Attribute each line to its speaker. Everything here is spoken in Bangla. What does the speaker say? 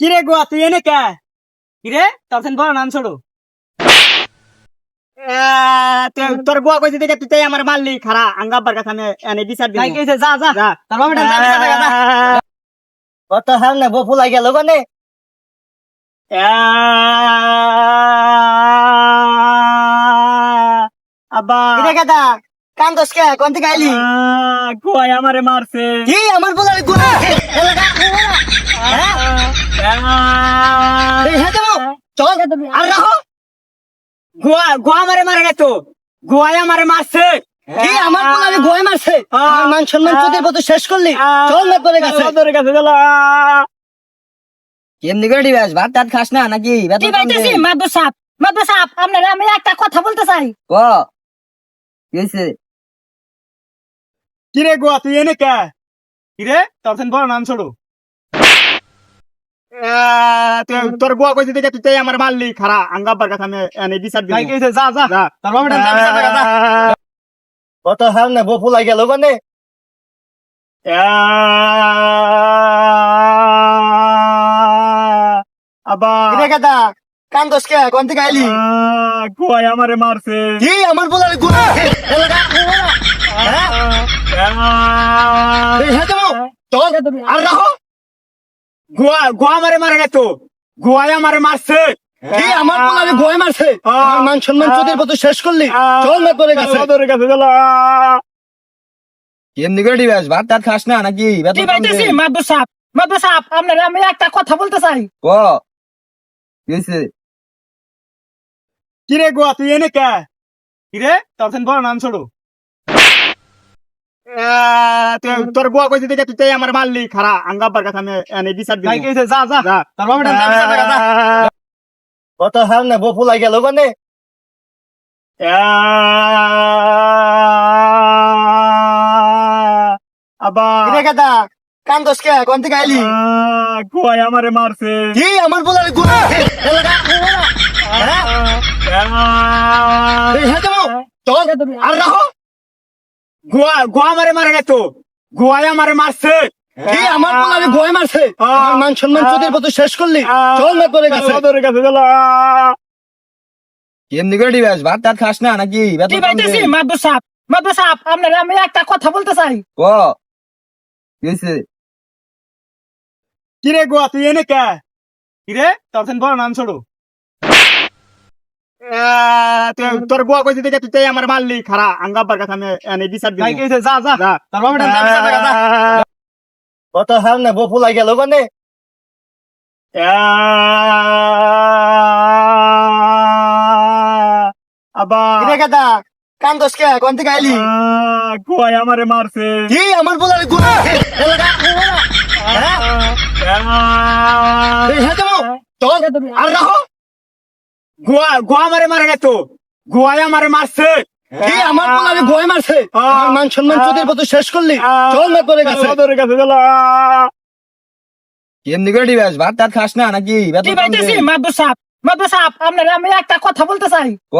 Speaker 1: কিরে গোয়া তুই এনে কে? কিরে? তোর সেন বড় নাম ছোড়ো। তোর গোয়া কইছে দেখে তুই আমার মারলি খারা আঙ্গাবার কাছে আমি এনে বিচার দিই কইছে যা যা। যা। তোর বাবা
Speaker 2: কত হাল নেব ফুলাই গেল মানে
Speaker 1: আবা
Speaker 2: কিরে কেটা কান্দস কে? কোন থেকে আইলি?
Speaker 1: গোয়া আমারে মারছে।
Speaker 2: কি আমার বলার গুণা চল। আর রাখো।
Speaker 1: গোয়া গোয়া আমারে মারে গেছো গোয়া আমারে মারছে।
Speaker 2: কি আমার বলার গোয় মারছে। আমার মান সম্মান তোদের মতো শেষ করলি। চল না করে গেছে
Speaker 1: তোর কাছে চলো।
Speaker 2: কেমনি করে দিবাস ভাত টাত খাস না নাকি?
Speaker 3: সাপ সাপ আপনারা আমি একটা কথা বলতে চাই।
Speaker 1: কিরে গোয়া তুই এনে কে কিরে? তোর সেন বড় নাম ছোড়ো। তোর গোয়া কইছে দেখে তুই আমার মারলি খারা আঙ্গাবার কাছে আমি এনে বিচার দিই কইছে যা যা তোর বাবা
Speaker 2: কত হাল নেব ফুলাই গেল মানে কান্দস কে কোন থেকে আইলি
Speaker 1: গোয়া আমারে মারছে
Speaker 2: কি আমার বলার গুণা চল আর রাখো
Speaker 1: গোয়া গোয়া মারে গেছো গোয়া আমারে মারছে।
Speaker 2: কি আমার বলার গোয় মারছে? আমার মান সম্মান তোদের মতো শেষ করলি? চল না করে গেছে
Speaker 1: তোর কাছে চলো।
Speaker 2: কেমনি করে দিবাস ভাত টাত খাস না নাকি?
Speaker 3: কি বাইতেছি মাদুর সাপ মাদুর সাপ আপনারা আমি একটা কথা বলতে চাই।
Speaker 1: কিরে গোয়া তুই এনে কে? কিরে? তোর বড় নাম ছোড়ো তোর গোয়া কইছে দেখে তুই তাই আমার মারলি খারা আঙ্গাবার কাছে আমি এনে বিচার দিই যা যা তোর বাবা
Speaker 2: কত হাল নেব ফুলাই গেল মানে
Speaker 1: আবার
Speaker 2: কিরে কেটা কান্দস কে কোন থেকে আইলি
Speaker 1: গোয়া আমারে মারছে
Speaker 2: কি আমার বলার চল আর রাখো
Speaker 1: গোয়া গোয়া আমারে মারে গেছো গোয়া আমারে মারছে।
Speaker 2: কি আমার বলার গোয় মারছে? আমার মান সম্মান তোদের মতো শেষ করলি? চল না
Speaker 1: তোর কাছে চলো।
Speaker 2: কেমনি করে দিবাস ভাত টাত খাস না নাকি?
Speaker 3: কি? মাদুর সাপ মাদুর সাপ আপনারা আমি একটা কথা বলতে চাই।
Speaker 2: ক? কিছে
Speaker 1: কিরে গোয়া তুই এনে কে কিরে তোর বড় নাম ছোড়ো তোর গোয়া কইছে দেখে তুই তাই আমার মারলি খারা আঙ্গাবার কাছে আমি এনে বিচার দিই যা যা যা তোর বাবা
Speaker 2: কত হাল নেব ফুলাই গেল মানে
Speaker 1: আবার
Speaker 2: কিরে কেটা কান্দস কে কোন থেকে আইলি
Speaker 1: গোয়া আমারে মারছে
Speaker 2: কি আমার বলার গুণা চল আর রাখো
Speaker 1: গোয়া গোয়া আমারে মারে গেছো গোয়া আমারে মারছে।
Speaker 2: কি? আমার বলার গোয় মারছে? আমার মান সম্মান তোদের মতো শেষ করলি? চল না করে গেছে
Speaker 1: তোর কাছে চলো।
Speaker 2: করে ভাত খাস না নাকি?
Speaker 3: কি বাইতেছি মাদুর সাপ মাদুর সাপ আপনারা আমি একটা কথা বলতে চাই।
Speaker 2: ক?